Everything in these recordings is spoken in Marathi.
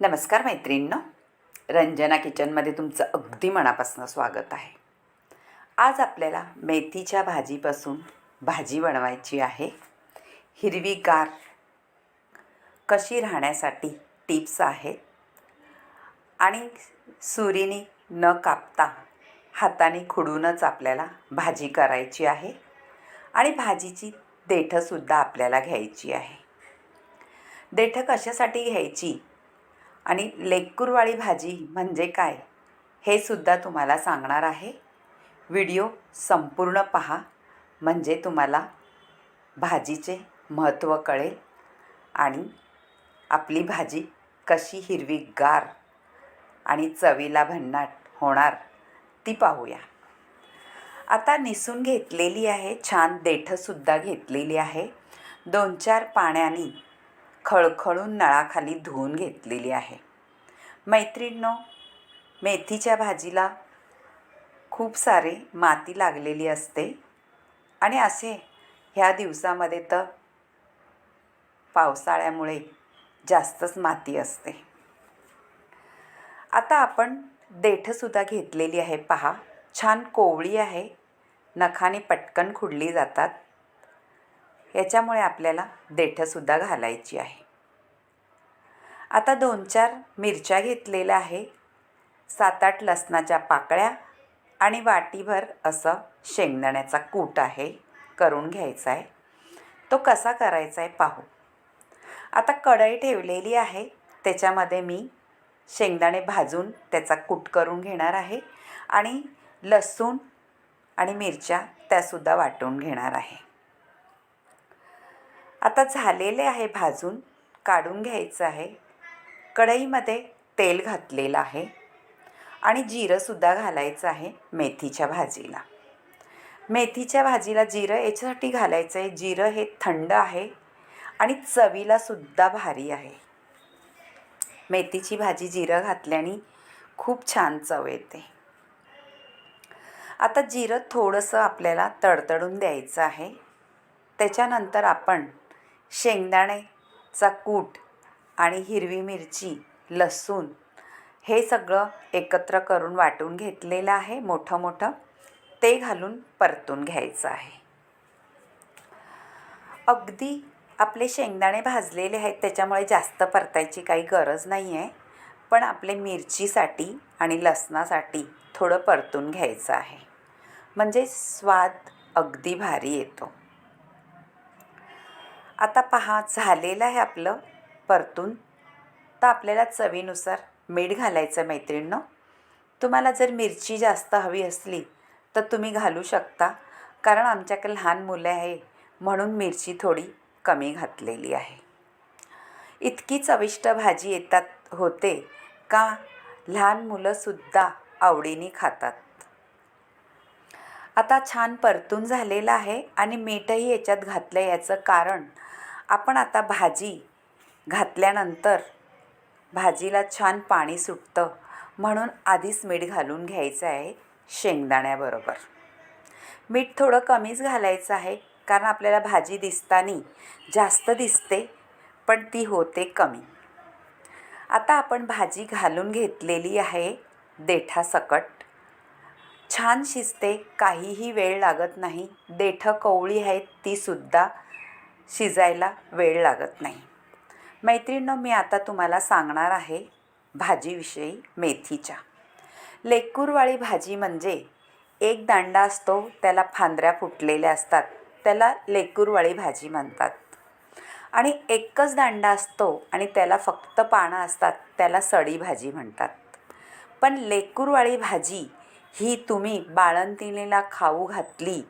नमस्कार मैत्रिणींनो. रंजना किचनमध्ये तुमचं अगदी मनापासून स्वागत आहे. आज आपल्याला मेथीच्या भाजीपासून भाजी बनवायची आहे. हिरवीगार कशी राहण्यासाठी टिप्स आहेत. आणि सुरीने न कापता हाताने खुडूनच आपल्याला भाजी करायची आहे. आणि भाजीची देठंसुद्धा आपल्याला घ्यायची आहे. देठं कशासाठी घ्यायची? आणि लेकूरवाळी भाजी म्हणजे काय हे सुद्धा तुम्हाला सांगणार आहे. व्हिडिओ संपूर्ण पहा म्हणजे तुम्हाला भाजीचे महत्त्व कळेल आणि आपली भाजी कशी हिरवी गार आणि चवीला भन्नाट होणार ती पाहूया. आता निसून घेतलेली आहे छान देठंसुद्धा घेतलेली आहे. दोन चार पाण्याने खळखळून नळाखाली धुवून घेतलेली आहे. मैत्रिणींनो मेथीच्या भाजीला खूप सारे माती लागलेली असते आणि असे ह्या दिवसामध्ये तर पावसाळ्यामुळे जास्तच माती असते. आता आपण देठंसुद्धा घेतलेली आहे पहा. छान कोवळी आहे. नखाने पटकन खुडली जातात. याच्यामुळे आपल्याला देठंसुद्धा घालायची आहे. आता दोन चार मिरच्या घेतलेल्या आहे. सात आठ लसणाच्या पाकळ्या आणि वाटीभर असं शेंगदाण्याचा कूट आहे करून घ्यायचा आहे तो कसा करायचा आहे पाहू. आता कढई ठेवलेली आहे त्याच्यामध्ये मी शेंगदाणे भाजून त्याचा कूट करून घेणार आहे आणि लसूण आणि मिरच्या त्यासुद्धा वाटून घेणार आहे. आता झालेले आहे भाजून काढून घ्यायचं आहे. कढईमध्ये तेल घातलेलं आहे आणि जिरंसुद्धा घालायचं आहे मेथीच्या भाजीला. मेथीच्या भाजीला जिरं याच्यासाठी घालायचं आहे. जिरं हे थंड आहे आणि चवीलासुद्धा भारी आहे. मेथीची भाजी जिरं घातल्याने खूप छान चव येते. आता जिरं थोडंसं आपल्याला तडतडून द्यायचं आहे. त्याच्यानंतर आपण शेंगदाण्याचा कूट आणि हिरवी मिरची लसूण हे सगळं एकत्र करून वाटून घेतलेलं आहे. मोठं मोठं ते घालून परतून घ्यायचं आहे. अगदी आपले शेंगदाणे भाजलेले आहेत त्याच्यामुळे जास्त परतायची काही गरज नाही आहे पण आपले मिरचीसाठी आणि लसणासाठी थोडं परतून घ्यायचं आहे. म्हणजे स्वाद अगदी भारी येतो. आता पहा झालेलं आहे आपलं परतून तर आपल्याला चवीनुसार मीठ घालायचं मैत्रिणीनं. तुम्हाला जर मिरची जास्त हवी असली तर तुम्ही घालू शकता कारण आमच्याकडे लहान मुलं आहे म्हणून मिरची थोडी कमी घातलेली आहे. इतकी चविष्ट भाजी येतात होते का? लहान मुलंसुद्धा आवडीने खातात. आता छान परतून झालेलं आहे आणि मीठही याच्यात घातलं याचं कारण आपण आता भाजी घातल्यानंतर भाजीला छान पाणी सुटतं. म्हणून आधीच मीठ घालून घ्यायचं आहे शेंगदाण्याबरोबर. मीठ थोडं कमीच घालायचं आहे कारण आपल्याला भाजी दिसताना जास्त दिसते पण ती होते कमी. आता आपण भाजी घालून घेतलेली आहे देठासकट. छान शिजते काहीही वेळ लागत नाही. देठं कवळी आहेत तीसुद्धा शिजायला वेळ लागत नाही. मैत्रिणींनो मी आता तुम्हाला सांगणार आहे भाजीविषयी मेथीच्या. लेकूरवाळी भाजी म्हणजे एक दांडा असतो त्याला फांद्र्या फुटलेल्या असतात त्याला लेकूरवाळी भाजी म्हणतात. आणि एकच दांडा असतो आणि त्याला फक्त पानं असतात त्याला सडी भाजी म्हणतात. पण लेकूरवाळी भाजी ही तुम्ही बाळंतिणीला खाऊ घातली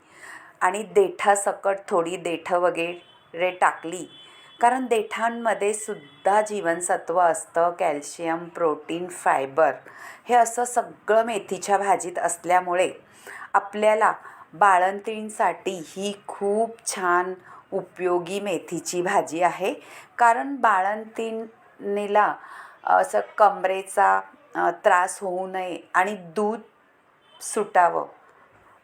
आणि देठासकट थोडी देठं वगैरे टाकली कारण देठांमध्ये सुद्धा जीवनसत्व असतं कॅल्शियम प्रोटीन फायबर. हे असं सगळं मेथीच्या भाजीत असल्यामुळे आपल्याला बाळंतीणसाठी ही खूप छान उपयोगी मेथीची भाजी आहे. कारण बाळंतीणीला असं कमरेचा त्रास होऊ नये आणि दूध सुटावं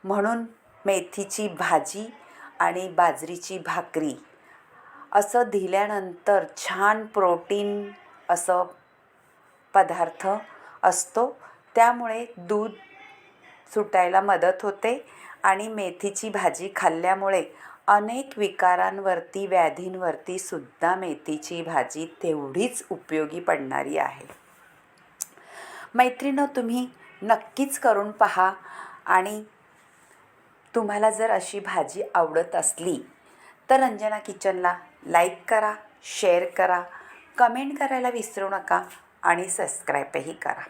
म्हणून मेथीची भाजी आणि बाजरीची भाकरी असं दिल्यानंतर छान प्रोटीन असं पदार्थ असतो. त्यामुळे दूध सुटायला मदत होते आणि मेथीची भाजी खाल्ल्यामुळे अनेक विकारांवरती व्याधींवरती सुद्धा मेथीची भाजी तेवढीच उपयोगी पडणारी आहे. मैत्रिणं तुम्ही नक्कीच करून पहा आणि तुम्हाला जर अशी भाजी आवडत असली तर रंजना किचनला लाईक करा शेअर करा कमेंट करायला विसरू नका आणि सबस्क्राईबही करा.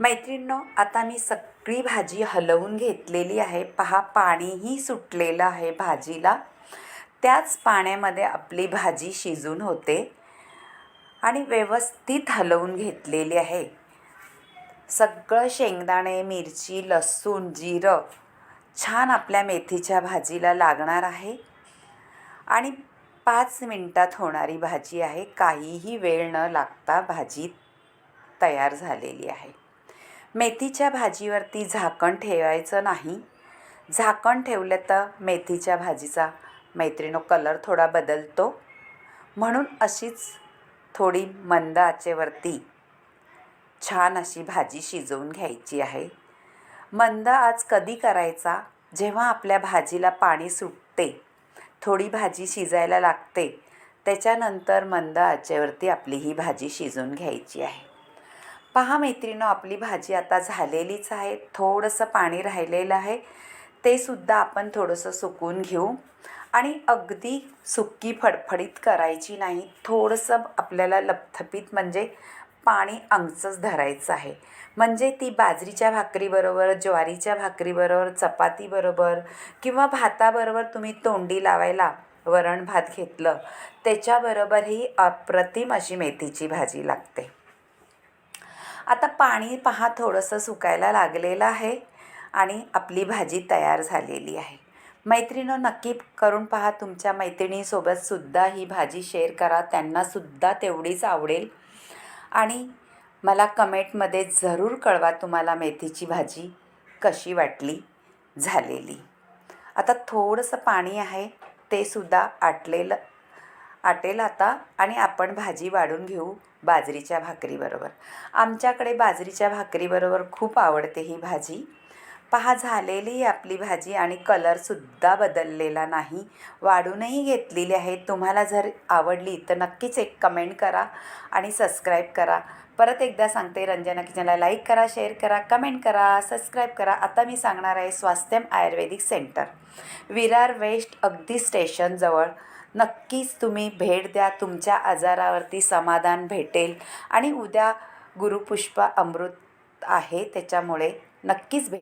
मैत्रिणींनो आता मी सगळी भाजी हलवून घेतलेली आहे. पहा पाणीही सुटलेलं आहे भाजीला. त्याच पाण्यामध्ये आपली भाजी शिजून होते आणि व्यवस्थित हलवून घेतलेली आहे. सगळं शेंगदाणे मिरची लसूण जिरं छान आपल्या मेथीच्या भाजीला लागणार आहे. आणि पाच मिनटात होणारी भाजी आहे. काहीही वेळ न लागता भाजी तयार झालेली आहे. मेथीच्या भाजीवरती झाकण ठेवायचं नाही. झाकण ठेवलं तर मेथीच्या भाजीचा मैत्रिणो कलर थोडा बदलतो. म्हणून अशीच थोडी मंद आचेवरती छान अशी भाजी शिजवून घ्यायची आहे. मंद आज कधी करायचा? जेव्हा आपल्या भाजीला पाणी सुटते थोडी भाजी शिजायला लागते. त्याच्यानंतर मंद आचेवरती आपली ही भाजी शिजून घ्यायची आहे. पहा मैत्रिणं आपली भाजी आता झालेलीच आहे. थोडंसं पाणी राहिलेलं आहे. ते सुद्धा आपण थोडंसं सुकून घेऊ. आणि अगदी सुक्की फडफडीत करायची नाही. थोडंसं आपल्याला लपथपीत म्हणजे पाणी अंगचंच धरायचं आहे. म्हणजे ती बाजरीच्या भाकरीबरोबर ज्वारीच्या भाकरीबरोबर चपातीबरोबर किंवा भाताबरोबर तुम्ही तोंडी लावायला वरण भात घेतलं त्याच्याबरोबरही अप्रतिम अशी मेथीची भाजी लागते. आता पाणी पहा थोडंसं सुकायला लागलेलं आहे आणि आपली भाजी तयार झालेली आहे. मैत्रिणं नक्की करून पहा तुमच्या मैत्रिणीसोबतसुद्धा ही भाजी शेअर करा त्यांनासुद्धा तेवढीच आवडेल. आणि मला कमेंटमध्ये जरूर कळवा तुम्हाला मेथीची भाजी कशी वाटली झालेली. आता थोडंसं पाणी आहे ते सुद्धा आटलेलं आटेल आता आणि आपण भाजी वाढून घेऊ बाजरीच्या भाकरीबरोबर. आमच्याकडे बाजरीच्या भाकरीबरोबर खूप आवडते ही भाजी. पहा झालेली आपली भाजी आणि कलरसुद्धा बदललेला नाही. वाढूनही घेतलेली आहे. तुम्हाला जर आवडली तर नक्कीच एक कमेंट करा आणि सबस्क्राईब करा. परत एकदा सांगते रंजना किचनला लाईक करा शेअर करा कमेंट करा सबस्क्राईब करा. आता मी सांगणार आहे स्वास्थ्यम आयुर्वेदिक सेंटर. विरार वेस्ट अगदी स्टेशनजवळ नक्कीच तुम्ही भेट द्या तुमच्या आजारावरती समाधान भेटेल. आणि उद्या गुरुपुष्पा अमृत आहे त्याच्यामुळे नक्कीच भेट